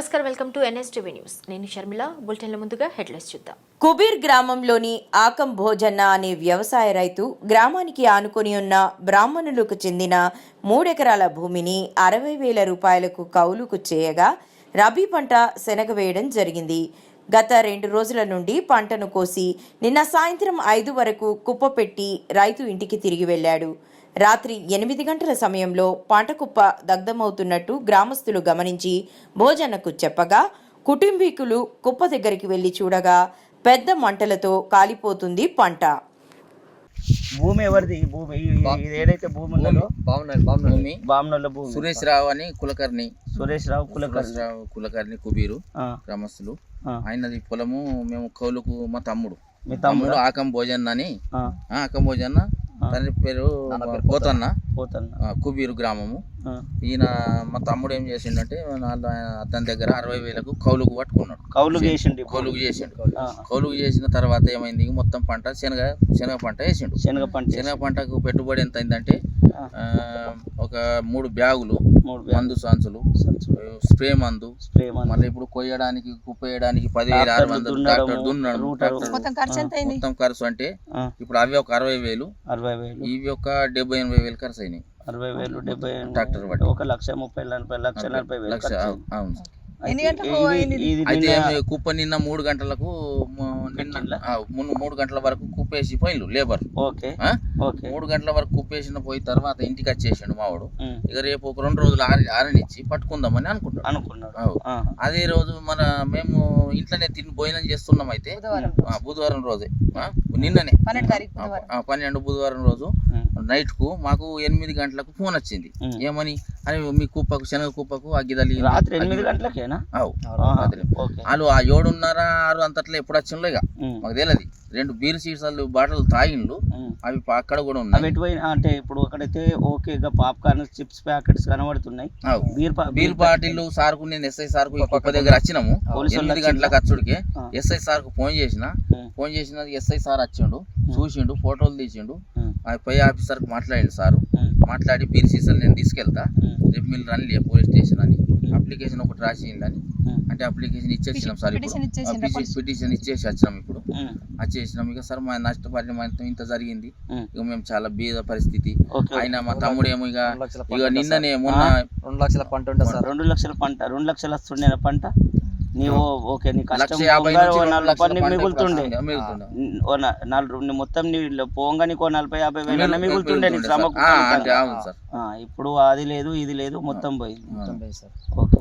నమస్కారం welcome to NSTV news. నేను షర్మిల. బులెటిన్ల ముందుగా హెడ్లైన్స్ చూద్దాం. కుబీర్ గ్రామంలోని ఆకం భోజన్న అనే వ్యవసాయ రైతు గ్రామానికి ఆనుకొని ఉన్న బ్రాహ్మణులకు చెందిన మూడెకరాల భూమిని అరవై వేల రూపాయలకు కౌలుకు చేయగా రబీ పంట శనగ వేయడం జరిగింది. గత రెండు రోజుల నుండి పంటను కోసి నిన్న సాయంత్రం ఐదు వరకు కుప్పపెట్టి రైతు ఇంటికి తిరిగి వెళ్ళాడు. రాత్రి ఎనిమిది గంటల సమయంలో పంట కుప్ప దగ్ధమవుతున్నట్టు గ్రామస్తులు గమనించి భోజనకు చెప్పగా కుటుంబీకులు కుప్ప దగ్గరికి వెళ్ళి చూడగా పెద్ద మంటలతో కాలిపోతుంది పంట. భూమి ఎవరిది? ఈ భూమి ఇది ఏదైతే భూమి ఉన్నదో? భూమి బామ్నోళ్ళ భూమి. సురేష్ రావు అని కులకర్ణి. సురేష్ రావు కులకర్ సురేష్ రావు కులకర్ణి కుబీరు ఆ, గ్రామస్తులు. ఆయనది పొలము మేము కౌలుకు మా తమ్ముడు. మీ తమ్ముడు? ఆకం భోజన్న అని. ఆకం భోజన్న తండ్రి పేరు పోతన్న. పోతాను ఆ, కుబీరు గ్రామము. ఈయన మా తమ్ముడు ఏం చేసిండంటే అతని దగ్గర అరవై వేలకు కౌలుకు పట్టుకున్నాడు. కౌలు చేసిండు. కౌలుకు చేసిండు. కౌలుకు చేసిన తర్వాత ఏమైంది? మొత్తం పంట శనగ శనగ పంట వేసిండు. శనగ పంట శనగ పంటకు పెట్టుబడి ఎంత అయిందంటే ఒక మూడు బ్యాగులు మందు సంచులు స్ప్రే మందు. స్ప్రే మందు. మళ్ళీ ఇప్పుడు కొయ్యడానికి కుప్పేయడానికి పదివేల ఆరు వందలు ట్రాక్టర్ దున్నడం మొత్తం ఖర్చు అంటే ఇప్పుడు అవి ఒక అరవై వేలు. అరవై వేలు. ఇవి ఒక డెబ్బై ఎనభై వేలు ఖర్చు అయినాయి. అరవై వేలు డెబ్బై ట్రాక్టర్ బట్టి. ఒక లక్ష ముప్పై నలభై లక్ష నలభై వేలు లక్ష అవును, అయితే కుప్ప నిన్న మూడు గంటలకు నిన్న మూడు గంటల వరకు కుప్పేసి పోయిండు లేబర్. ఓకే. ఆ? ఓకే. మూడు గంటల వరకు కుప్పేసిన పోయిన తర్వాత ఇంటికి వచ్చేసిండు మావాడు. ఇక రేపు ఒక రెండు రోజులు ఆరి ఆరనిచ్చి పట్టుకుందామని అనుకుంటాడు అనుకున్నాడు. అదే రోజు మన మేము ఇంట్లోనే తిని భోజనం చేస్తున్నాం అయితే. బుధవారం రోజే. ఆ, నిన్ననే. పన్నెండు బుధవారం. రోజు నైట్కు మాకు ఎనిమిది గంటలకు ఫోన్ వచ్చింది. ఏమని? అని మీ కుప్పకు శనగ కుప్పకు అగ్గిదలి రాత్రి ఎనిమిది గంటలకేనా? వాళ్ళు ఆ ఏడున్నర ఆరు అంతట్లో ఎప్పుడు వచ్చిందో ఇక మాకు తెలియదు రెండు బీర్ సీసాలు బాటలు తాగిండ్లు. ఉమ్. అవి అక్కడ కూడా అవి ఉన్నాయి పోయినా అంటే ఇప్పుడు అక్కడైతే ఓకేగా పాప్కార్న్ చిప్స్ ప్యాకెట్స్ కనబడుతున్నాయి. అవు. బీర్ బీర్ పార్టీలు సార్కు నేను ఎస్ఐ సార్కు కుప్ప దగ్గర వచ్చినాము. ఎనిమిది గంటలకు వచ్చుడికి ఆ. ఎస్ఐ సార్కు ఫోన్ చేసిన ఫోన్ చేసిన ఎస్ఐ సార్ వచ్చిండు చూసిండు ఫోటోలు తీసిండు. పై ఆఫీసర్కి మాట్లాడిండు సారు. మాట్లాడి బీర్ సీసాలు నేను తీసుకెళ్తా. రేపు మీరు రండి పోలీస్ స్టేషన్ అని. అప్లికేషన్ ఒకటి ఉమ్, అంటే అప్లికేషన్ ఇచ్చేసినాం సార్ పిటిషన్ ఇచ్చేసి వచ్చినాం ఇప్పుడు. వచ్చేసినాం ఇక సార్ మా నష్టపరిణామం ఇంత జరిగింది. ఇక మేము చాలా బీద పరిస్థితి. ఆయన మా తమ్ముడు ఏమో ఇక ఇక నిన్ననే మొన్న రెండు లక్షల పంట ఉంటుంది సార్? రెండు లక్షల పంట. రెండు లక్షలు వస్తుండే పంట? నీవు ఓకే నీ కష్టం మిగులుతుండే. ఇప్పుడు మిగులుతుండే. ఓ న- నలు- నీ మొత్తం నీ పోంగా నీకు ఓ నలభై యాభై వేలు మిగులు- మిగులుతుండే నీ ఆ, ఇప్పుడు అది లేదు ఇది లేదు మొత్తం పోయింది. మొత్తం పోయి సార్. ఓకే.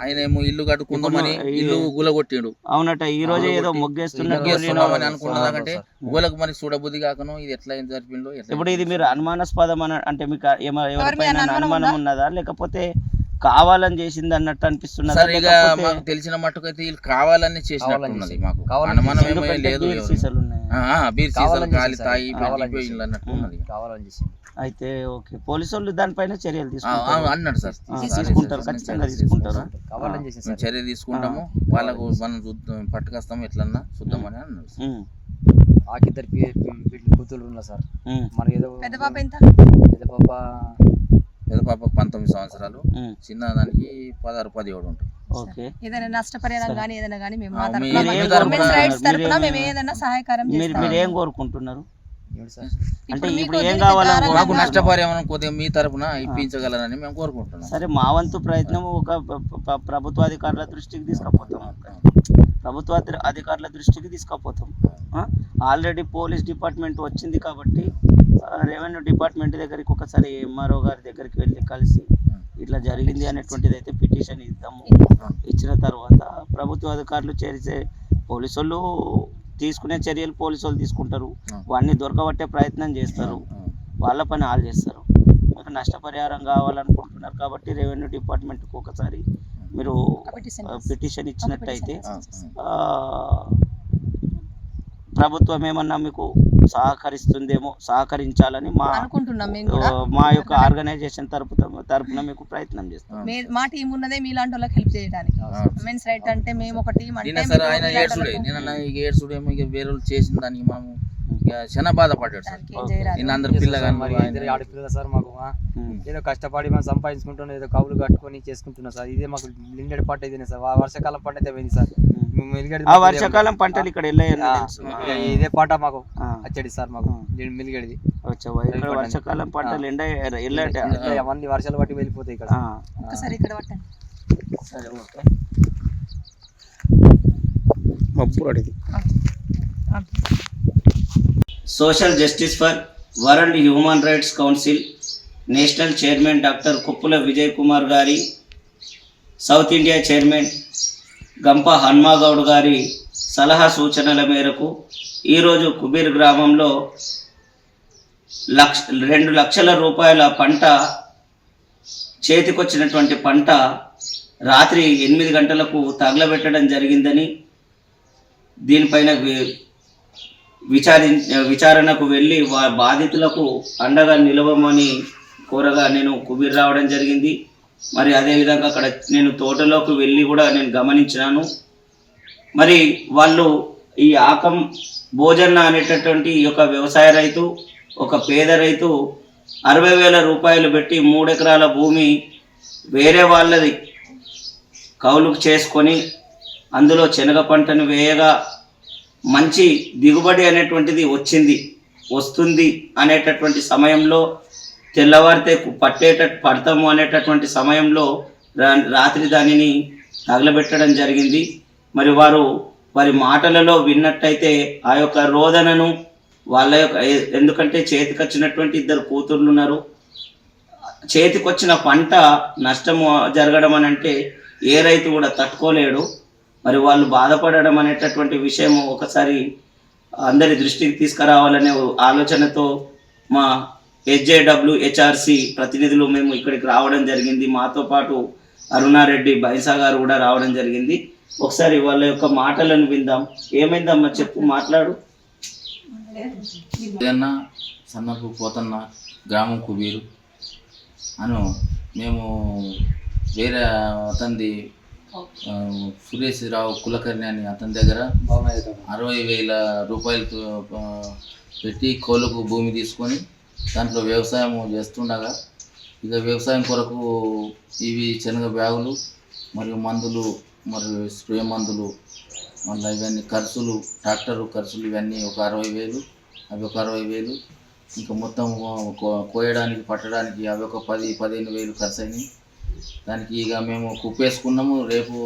ఆయన ఏమో ఇల్లు కట్టుకుందామని ఇల్లు గులగొట్టిండు. అవునట ఈ రోజే ఏదో ముగ్గేస్తున్నట్టు ముగ్గేస్తున్నామని నేను- అనుకున్నదాకంటే గోలకు మరి చూడబుద్ధి కాకను ఇది ఎట్లా ఎట్లా ఇప్పుడు ఇది మీరు అనుమానాస్పదం అని అంటే మీకు ఏమ- మీద ఎవరిపైన అనుమానం? ఉన్నదా? లేకపోతే కావాలని చేసింది అన్నట్టు అనిపిస్తున్నదా సరే ఇక లేకపోతే మాకు తెలిసిన మట్టుకైతే వీళ్ళు కావాలని చేసినట్టున్నది చేసి- మాకు. కావాలని అనుమానం ఏమీ ఎందుకంటే లేదు బీర్. సీసాలు ఉన్నాయి? ఆ, ఆ, బీర్ సీసాలు కావాలని గాలి తాగి. అన్నట్టున్నది అయితే ఓకే పోలీసు వాళ్ళు దానిపైన చర్యలు తీసుకుంటారు. అన్నాడు సార్. తీసుకుంటారు ఖచ్చితంగా తీసుకుంటారు. కావాలని చేసి చర్య తీసుకుంటాము. వాళ్ళకు మనం చూద్దాం పట్టుకొస్తాం ఎట్లన్నా చూద్దామని అన్నాడు ఆకిద్దరు వీటి కూతురు ఉన్నా సార్. మన ఏదో పెద్ద పాప ఎంత? పెద్ద పాప పెద్ద పాపకు పంతొమ్మిది సంవత్సరాలు. చిన్న దానికి పదహారు పదిహేడు ఉంటుంది ఓకే. ఏదైనా నష్టపరిహారం కానీ ఏదైనా కానీ మేము మా తరఫున తరఫున- రైట్స్ తరఫున ఏదైనా సహాయకారం మీరు చేస్తాం. మీరు ఏం కోరుకుంటున్నారు? అంటే ఇప్పుడు ఏం కావాలని మాకు? నష్టపరిహారం కొద్దిగా మీ తరపున ఇప్పించగలరని మేము కోరుకుంటున్నాం. సరే మా వంతు ప్రయత్నం ఒక ప్రభుత్వ అధికారుల దృష్టికి తీసుకుపోతాం. ప్రభుత్వ అధి- అధికారుల దృష్టికి తీసుకుపోతాం. ఆల్రెడీ పోలీస్ డిపార్ట్మెంట్ వచ్చింది కాబట్టి రెవెన్యూ డిపార్ట్మెంట్ దగ్గరికి ఒకసారి ఎంఆర్ఓ గారి దగ్గరికి వెళ్ళి కలిసి ఇట్లా జరిగింది అనేటువంటిది అయితే పిటిషన్ ఇద్దాము. ఇచ్చిన తర్వాత ప్రభుత్వ అధికారులు చేసే పోలీసు వాళ్ళు తీసుకునే చర్యలు పోలీసు వాళ్ళు తీసుకుంటారు వాడిని దొరకబట్టే ప్రయత్నం చేస్తారు. వాళ్ళ పని వాళ్ళు చేస్తారు. మీకు నష్టపరిహారం కావాలనుకుంటున్నారు కాబట్టి రెవెన్యూ డిపార్ట్మెంట్కి ఒకసారి మీరు. పిటిషన్ ఇచ్చినట్టయితే ప్రభుత్వం ఏమన్నా మీకు సహకరిస్తుందేమో సహకరించాలని మా అనుకుంటున్నాం మేము ఆ, కూడా. మా యొక్క ఆర్గనైజేషన్ తరపు తరపున మీకు ప్రయత్నం చేస్తాం. మే- మా టీం ఉన్నదే మీలాంటి వాళ్ళకి హెల్ప్ చేయడానికి ఉమెన్స్ రైట్ అంటే మేము ఒక టీం అంటే నిన్న సార్ ఆయన వేరే చేసిన దానికి మనము ఇక చాలా బాధపడ్డాడు సార్. అందరు పిల్లగాని ఆడపిల్లలు సార్ మాకు? ఏదో కష్టపడి మనం సంపాదించుకుంటున్నాం ఏదో కవులు కట్టుకొని చేసుకుంటున్నాం సార్. ఇదే మాకు లిండెడ్ పంట ఇదే సార్. వర్షాకాలం పంట అయితే పోయింది సార్. ఆ వర్షాకాలం పంటలు ఇక్కడ ఇక ఇదే పంట మాకు. వచ్చేది సార్ మాకు మిలిగడిది వర్షాకాలం పంటలు ఎండ వెళ్ళట అవన్నీ వర్షాలు బట్టి వెళ్ళిపోతాయి ఇక్కడ. ఒకసారి ఇక్కడ పట్టండి. సరే okay. Social justice for world human rights council national chairman doctor Kuppula Vijay Kumar గారి సౌత్ ఇండియా చైర్మన్ గంప హన్మాగౌడ్ గారి సలహా సూచనల మేరకు ఈరోజు కుబీర్ గ్రామంలో లక్ష రెండు లక్షల రూపాయల పంట చేతికొచ్చినటువంటి పంట రాత్రి ఎనిమిది గంటలకు తగలబెట్టడం జరిగిందని దీనిపైన విచారి విచారణకు వెళ్ళి వా బాధితులకు అండగా నిలవమని కోరగా నేను కుబీర్ రావడం జరిగింది. మరి అదేవిధంగా అక్కడ నేను తోటలోకి వెళ్ళి కూడా నేను గమనించినాను. మరి వాళ్ళు ఈ ఆకం భోజన అనేటటువంటి ఈ యొక్క వ్యవసాయ రైతు ఒక పేద రైతు అరవై వేల రూపాయలు పెట్టి మూడెకరాల భూమి వేరే వాళ్ళది కౌలుకు చేసుకొని అందులో శనగ పంటను వేయగా మంచి దిగుబడి అనేటువంటిది వచ్చింది వస్తుంది అనేటటువంటి సమయంలో తెల్లవారితే పట్టేట పడతాము అనేటటువంటి సమయంలో రా- రాత్రి దానిని తగలబెట్టడం జరిగింది. మరి వారు వారి మాటలలో విన్నట్టయితే ఆ యొక్క రోదనను వాళ్ళ యొక్క ఎందుకంటే చేతికొచ్చినటువంటి ఇద్దరు కూతుర్లు ఉన్నారు. చేతికొచ్చిన పంట నష్టము జరగడం అని అంటే ఏ రైతు కూడా తట్టుకోలేడు. మరి వాళ్ళు బాధపడడం అనేటటువంటి విషయం ఒకసారి అందరి దృష్టికి తీసుకురావాలనే ఆలోచనతో మా హెచ్జేడబ్ల్యూ హెచ్ఆర్సి ప్రతినిధులు మేము ఇక్కడికి రావడం జరిగింది. మాతో పాటు అరుణారెడ్డి బైసా గారు కూడా రావడం జరిగింది. ఒకసారి వాళ్ళ యొక్క మాటలను విందాం. ఏమైందమ్మా? చెప్పు మాట్లాడు. ఏదన్నా సన్నపు పోతన్న గ్రామం కుబీరు అను మేము వేరే అతనిది ఆ, సురేష్ రావు కులకర్ణి అని అతని దగ్గర అరవై వేల రూపాయలు ఆ, పెట్టి కోళ్ళకు భూమి తీసుకొని దాంట్లో వ్యవసాయం చేస్తుండగా ఇక వ్యవసాయం కొరకు ఇవి శనగ బ్యాగులు మరియు మందులు మరియు స్ప్రే మందులు మళ్ళీ ఇవన్నీ ఖర్చులు ట్రాక్టర్ ఖర్చులు ఇవన్నీ ఒక అరవై వేలు అవి ఒక అరవై వేలు. ఇంకా మొత్తం కోయడానికి పట్టడానికి అవి ఒక పది పదిహేను వేలు ఖర్చు అయినాయి దానికి ఇక మేము కుప్పేసుకున్నాము. రేపు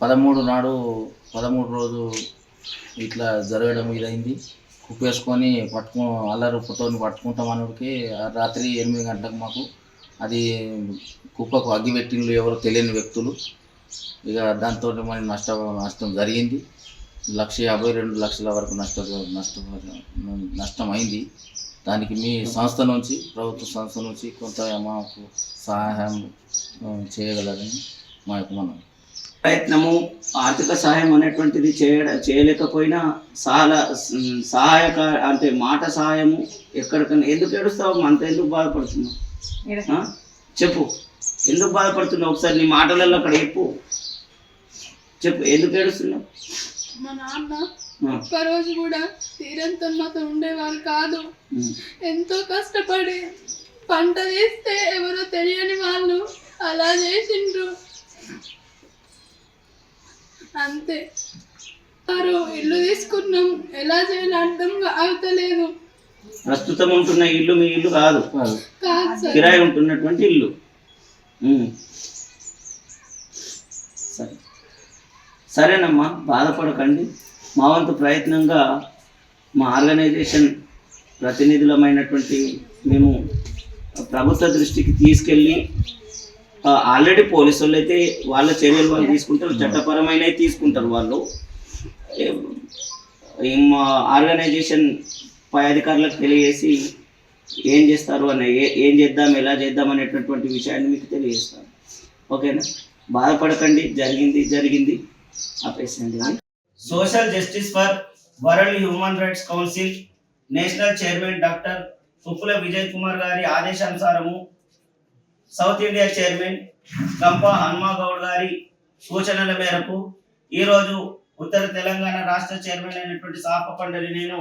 పదమూడు నాడు పదమూడు రోజు ఇట్లా జరగడం ఇదైంది. కుప్పేసుకొని పట్టుకు అల్లరుపుతో పట్టుకుంటాం అన్నకి రాత్రి ఎనిమిది గంటలకు మాకు అది కుప్పకు అగ్గి పెట్టిండ్రు ఎవరో తెలియని వ్యక్తులు. ఇక దాంతో మరి నష్ట నష్టం జరిగింది. లక్ష యాభై రెండు లక్షల వరకు నష్ట నష్ట నష్టం అయింది దానికి మీ సంస్థ నుంచి ప్రభుత్వ సంస్థ నుంచి కొంత మాకు సహాయం చేయగలరని మా యొక్క మనం ప్రయత్నము ఆర్థిక సహాయం అనేటువంటిది చేయడ చేయలేకపోయినా సహాయ సహాయక అంటే మాట సహాయము ఎక్కడికైనా ఎందుకు ఏడుస్తావు? అంత ఎందుకు బాధపడుతున్నావు? చెప్పు. ఎందుకు బాధపడుతున్నావు? ఒకసారి నీ మాటలలో అక్కడ చెప్పు. చెప్పు. ఎందుకు ఏడుస్తున్నావు? మా నాన్న ఒక్కరోజు కూడా తీరంతో మాతో ఉండేవారు కాదు. ఎంతో కష్టపడి పంట వేస్తే ఎవరో తెలియని వాళ్ళు అలా చేసిండ్రు. అంతే. వారు ఇల్లు తీసుకున్నాం. ఎలా చేయాలో అర్థం అవుతలేదు. ప్రస్తుతం ఉంటున్న ఇల్లు మీ ఇల్లు కాదు. కిరాయి ఉంటున్నటువంటి ఇల్లు. సరే. సరేనమ్మా బాధపడకండి. మా వంతు ప్రయత్నంగా మా ఆర్గనైజేషన్ ప్రతినిధులమైనటువంటి మేము ప్రభుత్వ దృష్టికి తీసుకెళ్ళి ఆల్రెడీ పోలీసు వాళ్ళు అయితే వాళ్ళ చర్యలు వాళ్ళు తీసుకుంటారు చట్టపరమైనవి తీసుకుంటారు వాళ్ళు. ఆర్గనైజేషన్ పై అధికారులకు తెలియజేసి ఏం చేస్తారు అని ఏం చేద్దాం ఎలా చేద్దాం అనేటటువంటి విషయాన్ని మీకు తెలియజేస్తాను. ఓకేనా? బాధపడకండి జరిగింది జరిగింది. ఆపేసండి social justice for world human rights council national chairman doctor Tuppula Vijay Kumar గారి ఆదేశానుసారము South India chairman Gampa Hanumagoud గారి సూచనల మేరకు ఈరోజు ఉత్తర తెలంగాణ రాష్ట్ర చైర్మన్ అయినటువంటి సాప నేను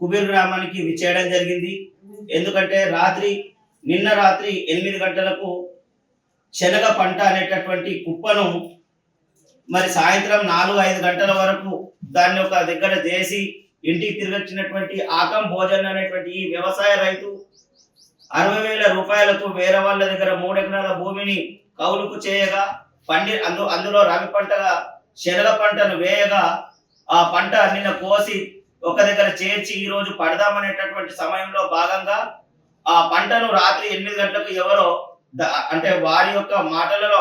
కుబీర్ గ్రామానికి విచ్చేయడం జరిగింది. ఎందుకంటే రాత్రి నిన్న రాత్రి ఎనిమిది గంటలకు శనగ పంట అనేటటువంటి కుప్పను మరి సాయంత్రం నాలుగు ఐదు గంటల వరకు దాన్ని ఒక దగ్గర చేసి ఇంటికి తిరిగొచ్చినటువంటి ఆకం భోజన్ అనేటువంటి ఈ వ్యవసాయ రైతు అరవై వేల రూపాయలకు వేరే వాళ్ళ దగ్గర మూడు ఎకరాల భూమిని కౌలుకు చేయగా పండి అందు అందులో రవి పంటగా శనగ పంటను వేయగా ఆ పంట నిన్న కోసి ఒక దగ్గర చేర్చి ఈ రోజు పడదామనేటటువంటి సమయంలో భాగంగా ఆ పంటను రాత్రి ఎనిమిది గంటలకు ఎవరో అంటే వారి యొక్క మాటలలో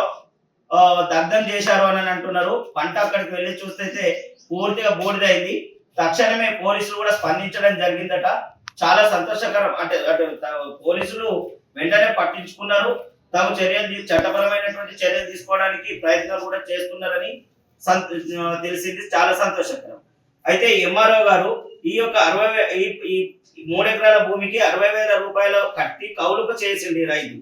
దగ్ధం చేశారు అని అంటున్నారు. పంట అక్కడికి వెళ్ళి చూస్తే పూర్తిగా బూడిదైంది. తక్షణమే పోలీసులు కూడా స్పందించడం జరిగిందట. చాలా సంతోషకరం. అంటే అంటే పోలీసులు వెంటనే పట్టించుకున్నారు. తాము చర్యలు చట్టపరమైనటువంటి చర్యలు తీసుకోవడానికి ప్రయత్నాలు కూడా చేస్తున్నారని తెలిసింది. చాలా సంతోషకరం. అయితే ఎంఆర్ఓ గారు ఈ యొక్క అరవై వే- ఈ ఈ మూడు ఎకరాల భూమికి అరవై వేల రూపాయలు కట్టి కౌలుకు చేసింది ఈ రైతు.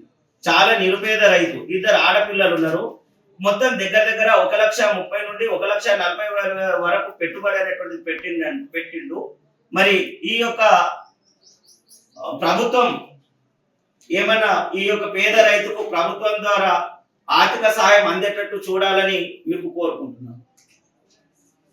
చాలా నిరుపేద రైతు. ఇద్దరు ఆడపిల్లలు ఉన్నారు. మొత్తం దగ్గర దగ్గర ఒక లక్ష ముప్పై నుండి ఒక లక్ష నలభై వేల వరకు పెట్టుబడి అనేటువంటిది పెట్టిండు పెట్టిండు. మరి ఈ యొక్క ప్రభుత్వం ఏమన్నా ఈ యొక్క పేద రైతుకు ప్రభుత్వం ద్వారా ఆర్థిక సహాయం అందేటట్టు చూడాలని మీకు కోరుకుంటున్నాను.